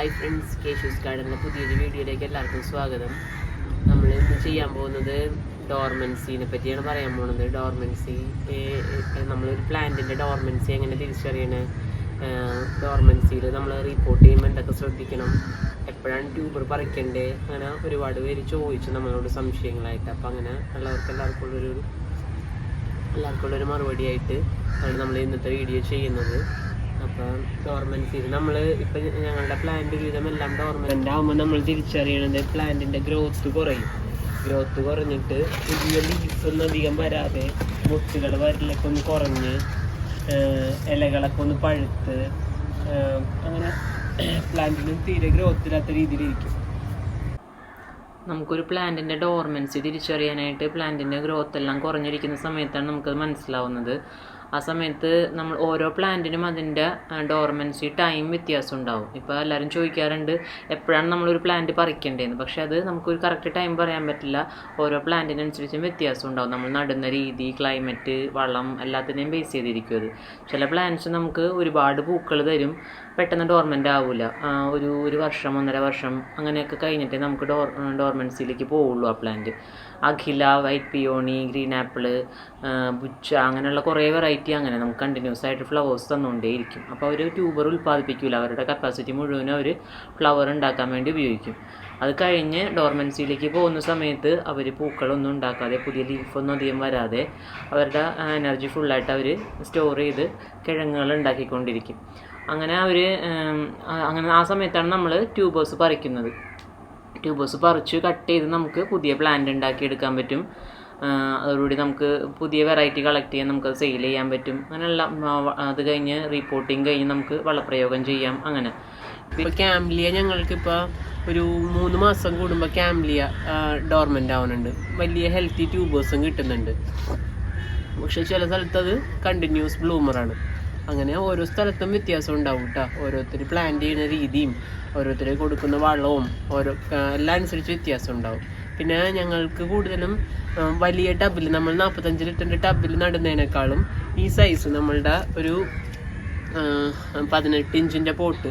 Hi friends കേശൂസ് ഗാർഡനിലെ പുതിയൊരു വീഡിയോയിലേക്ക് എല്ലാവർക്കും സ്വാഗതം. നമ്മൾ ഇന്ന് ചെയ്യാൻ പോകുന്നത് ഡോർമെൻസിനെ പറ്റിയാണ് പറയാൻ പോകുന്നത്. ഡോർമെൻസി നമ്മളൊരു പ്ലാന്റിന്റെ ഡോർമെൻസി എങ്ങനെ തിരിച്ചറിയണേ? ഡോർമെൻസിയിൽ നമ്മൾ റിപ്പോർട്ട് ചെയ്യുമ്പോൾ എന്തൊക്കെ ശ്രദ്ധിക്കണം? എപ്പോഴാണ് ട്യൂബർ പറിക്കണ്ടേ? അങ്ങനെ ഒരുപാട് പേര് ചോദിച്ചു നമ്മളോട് സംശയങ്ങളായിട്ട്. അപ്പോൾ അങ്ങനെ എല്ലാവർക്കും എല്ലാവർക്കും ഉള്ളൊരു എല്ലാവർക്കും ഉള്ളൊരു മറുപടി ആയിട്ട് ആണ് നമ്മൾ ഇന്നത്തെ വീഡിയോ ചെയ്യുന്നത്. അപ്പം ഡോർമൻസിയിൽ നമ്മൾ ഇപ്പം ഞങ്ങളുടെ പ്ലാന്റ് എല്ലാം ഡോർമെന്റ് ആകുമ്പോൾ നമ്മൾ തിരിച്ചറിയണത് പ്ലാന്റിന്റെ ഗ്രോത്ത് കുറയും. ഗ്രോത്ത് കുറഞ്ഞിട്ട് പുതിയ ലീവ്സ് ഒന്നും അധികം വരാതെ മുത്തുകൾ വരലൊക്കെ ഒന്ന് കുറഞ്ഞ് ഇലകളൊക്കെ ഒന്ന് പഴുത്ത് അങ്ങനെ പ്ലാന്റിന് തീരെ ഗ്രോത്ത് ഇല്ലാത്ത രീതിയിലിരിക്കും. നമുക്കൊരു പ്ലാന്റിന്റെ ഡോർമെൻസി തിരിച്ചറിയാനായിട്ട് പ്ലാന്റിന്റെ ഗ്രോത്ത് എല്ലാം കുറഞ്ഞിരിക്കുന്ന സമയത്താണ് നമുക്കത് മനസ്സിലാവുന്നത്. ആ സമയത്ത് നമ്മൾ ഓരോ പ്ലാന്റിനും അതിന്റെ ഡോർമെൻസി ടൈം വ്യത്യാസം ഉണ്ടാവും. ഇപ്പോൾ എല്ലാവരും ചോദിക്കാറുണ്ട് എപ്പോഴാണ് നമ്മളൊരു പ്ലാന്റ് പറിക്കേണ്ടതെന്ന് പക്ഷേ അത് നമുക്കൊരു കറക്റ്റ് ടൈം പറയാൻ പറ്റില്ല. ഓരോ പ്ലാന്റിനനുസരിച്ചും വ്യത്യാസം ഉണ്ടാവും. നമ്മൾ നടുന്ന രീതി ക്ലൈമറ്റ് വളം എല്ലാത്തിനെയും ബേസ് ചെയ്തിരിക്കും അത്. ചില പ്ലാന്റ്സ് നമുക്ക് ഒരുപാട് പൂക്കൾ തരും. പെട്ടെന്ന് ഡോർമെന്റ് ആവില്ല ഒരു ഒരു വർഷം ഒന്നര വർഷം അങ്ങനെയൊക്കെ കഴിഞ്ഞിട്ടേ നമുക്ക് ഡോർ ഡോർമെൻസിയിലേക്ക് പോവുള്ളൂ ആ പ്ലാന്റ് അഖില വൈറ്റ് പിയോണി ഗ്രീൻ ആപ്പിൾ ബുച്ച അങ്ങനെയുള്ള കുറേ വെറൈറ്റി അങ്ങനെ നമുക്ക് കണ്ടിന്യൂസ് ആയിട്ട് ഫ്ലവേഴ്സ് തന്നുകൊണ്ടേയിരിക്കും അപ്പോൾ അവർ ട്യൂബർ ഉൽപ്പാദിപ്പിക്കില്ല അവരുടെ കപ്പാസിറ്റി മുഴുവനും അവർ ഫ്ലവർ ഉണ്ടാക്കാൻ വേണ്ടി ഉപയോഗിക്കും. അത് കഴിഞ്ഞ് ഡോർമെൻസിയിലേക്ക് പോകുന്ന സമയത്ത് അവർ പൂക്കളൊന്നും ഉണ്ടാക്കാതെ പുതിയ ലീഫൊന്നും അധികം വരാതെ അവരുടെ എനർജി ഫുള്ളായിട്ട് അവർ സ്റ്റോർ ചെയ്ത് കിഴങ്ങുകൾ ഉണ്ടാക്കിക്കൊണ്ടിരിക്കും. അങ്ങനെ അവർ അങ്ങനെ ആ സമയത്താണ് നമ്മൾ ട്യൂബേഴ്സ് പറിക്കുന്നത്. ട്യൂബേഴ്സ് പറിച്ച് കട്ട് ചെയ്ത് നമുക്ക് പുതിയ പ്ലാന്റ് ഉണ്ടാക്കിയെടുക്കാൻ പറ്റും. അതോടുകൂടി നമുക്ക് പുതിയ വെറൈറ്റി കളക്ട് ചെയ്യാൻ നമുക്ക് സെയിൽ ചെയ്യാൻ പറ്റും. അങ്ങനെയുള്ള അത് കഴിഞ്ഞ് റിപ്പോർട്ടിങ് കഴിഞ്ഞ് നമുക്ക് വളപ്രയോഗം ചെയ്യാം അങ്ങനെ. ഇപ്പോൾ ക്യാംലിയ ഞങ്ങൾക്കിപ്പോൾ ഒരു മൂന്ന് മാസം കൂടുമ്പോൾ ക്യാംലിയ ഡോർമെന്റ് ആവുന്നുണ്ട്. വലിയ ഹെൽത്തി ട്യൂബേഴ്സും കിട്ടുന്നുണ്ട്. പക്ഷെ ചില സ്ഥലത്ത് അത് കണ്ടിന്യൂസ് ബ്ലൂമറാണ് അങ്ങനെ ഓരോ സ്ഥലത്തും വ്യത്യാസം ഉണ്ടാവും കേട്ടോ ഓരോരുത്തർ പ്ലാൻ ചെയ്യുന്ന രീതിയും ഓരോരുത്തർ കൊടുക്കുന്ന വളവും ഓരോ എല്ലാം അനുസരിച്ച് വ്യത്യാസം ഉണ്ടാവും. പിന്നെ ഞങ്ങൾക്ക് കൂടുതലും വലിയ ടബിൽ നമ്മൾ നാൽപ്പത്തഞ്ച് ലിറ്ററിന്റെ ടബിൽ നടുന്നതിനേക്കാളും ഈ സൈസ് നമ്മളുടെ ഒരു പതിനെട്ട് ഇഞ്ചിന്റെ പോട്ട്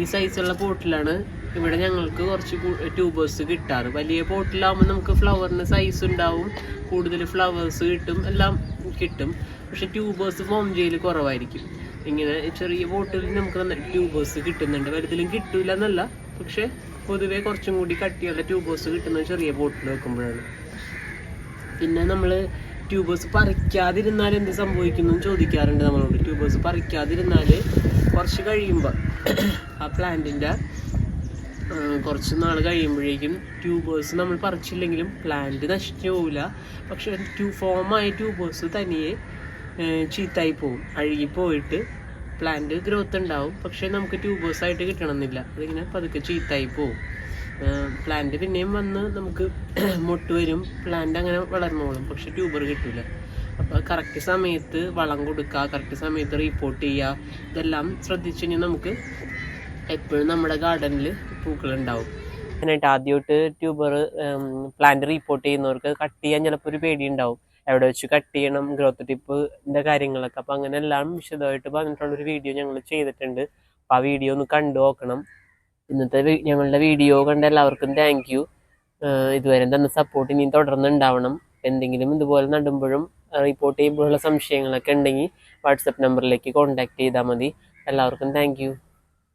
ഈ സൈസുള്ള പോട്ടിലാണ് ഇവിടെ ഞങ്ങൾക്ക് കുറച്ച് ട്യൂബേഴ്സ് കിട്ടാറ്. വലിയ പോട്ടിലാവുമ്പോൾ നമുക്ക് ഫ്ലവറിന് സൈസ് ഉണ്ടാവും കൂടുതൽ ഫ്ലവേഴ്സ് കിട്ടും എല്ലാം കിട്ടും. പക്ഷെ ട്യൂബേഴ്സ് ഫോം ചെയ്യൽ കുറവായിരിക്കും. ഇങ്ങനെ ചെറിയ പോട്ടിൽ നമുക്ക് ട്യൂബേഴ്സ് കിട്ടുന്നുണ്ട്. വലുതിലും കിട്ടില്ല എന്നല്ല പക്ഷെ പൊതുവേ കുറച്ചും കൂടി കട്ടിയുള്ള ട്യൂബേഴ്സ് കിട്ടുന്നത് ചെറിയ ബോട്ടിൽ വെക്കുമ്പോഴാണ്. പിന്നെ നമ്മൾ ട്യൂബേഴ്സ് പറിക്കാതിരുന്നാൽ എന്ത് സംഭവിക്കുന്നു ചോദിക്കാറുണ്ട് നമ്മളോട്. ട്യൂബേഴ്സ് പറിക്കാതിരുന്നാൽ കുറച്ച് കഴിയുമ്പോൾ ആ പ്ലാന്റിന്റെ കുറച്ച് നാൾ കഴിയുമ്പോഴേക്കും ട്യൂബേഴ്സ് നമ്മൾ പറിച്ചില്ലെങ്കിലും പ്ലാന്റ് നശിച്ചു പോവില്ല. പക്ഷെ ട്യൂ ഫോമായ ട്യൂബേഴ്സ് തനിയെ ചീത്തായി പോവും. അഴുകിപ്പോയിട്ട് പ്ലാന്റ് ഗ്രോത്ത് ഉണ്ടാവും. പക്ഷേ നമുക്ക് ട്യൂബേഴ്സ് ആയിട്ട് കിട്ടണമെന്നില്ല. അതിങ്ങനെ പതുക്കെ ചീത്തായി പോവും. പ്ലാന്റ് പിന്നെയും വന്ന് നമുക്ക് മുട്ട് വരും. പ്ലാന്റ് അങ്ങനെ വളർന്നോളും. പക്ഷെ ട്യൂബർ കിട്ടില്ല അപ്പോൾ കറക്റ്റ് സമയത്ത് വളം കൊടുക്കുക കറക്റ്റ് സമയത്ത് റിപ്പോർട്ട് ചെയ്യുക. ഇതെല്ലാം ശ്രദ്ധിച്ചു കഴിഞ്ഞാൽ നമുക്ക് എപ്പോഴും നമ്മുടെ ഗാർഡനിൽ പൂക്കൾ ഉണ്ടാവും അതിനായിട്ട് ആദ്യമായിട്ട് ട്യൂബർ പ്ലാന്റ് റിപ്പോർട്ട് ചെയ്യുന്നവർക്ക് കട്ട് ചെയ്യാൻ ചിലപ്പോൾ ഒരു പേടി ഉണ്ടാവും എവിടെ വെച്ച് കട്ട് ചെയ്യണം ഗ്രോത്ത് ടിപ്പിന്റെ കാര്യങ്ങളൊക്കെ. അപ്പോൾ അങ്ങനെ എല്ലാം വിശദമായിട്ട് പറഞ്ഞിട്ടുള്ളൊരു വീഡിയോ ഞങ്ങൾ ചെയ്തിട്ടുണ്ട്. അപ്പോൾ ആ വീഡിയോ ഒന്ന് കണ്ടു നോക്കണം. ഇന്നത്തെ ഞങ്ങളുടെ വീഡിയോ കണ്ട എല്ലാവർക്കും താങ്ക് യു ഇതുവരെ തന്ന സപ്പോർട്ട് ഇനിയും തുടർന്ന് ഉണ്ടാവണം എന്തെങ്കിലും ഇതുപോലെ നടുമ്പോഴും റിപ്പോർട്ട് ചെയ്യുമ്പോഴുള്ള സംശയങ്ങളൊക്കെ ഉണ്ടെങ്കിൽ വാട്സപ്പ് നമ്പറിലേക്ക് കോൺടാക്ട് ചെയ്താൽ മതി. എല്ലാവർക്കും താങ്ക്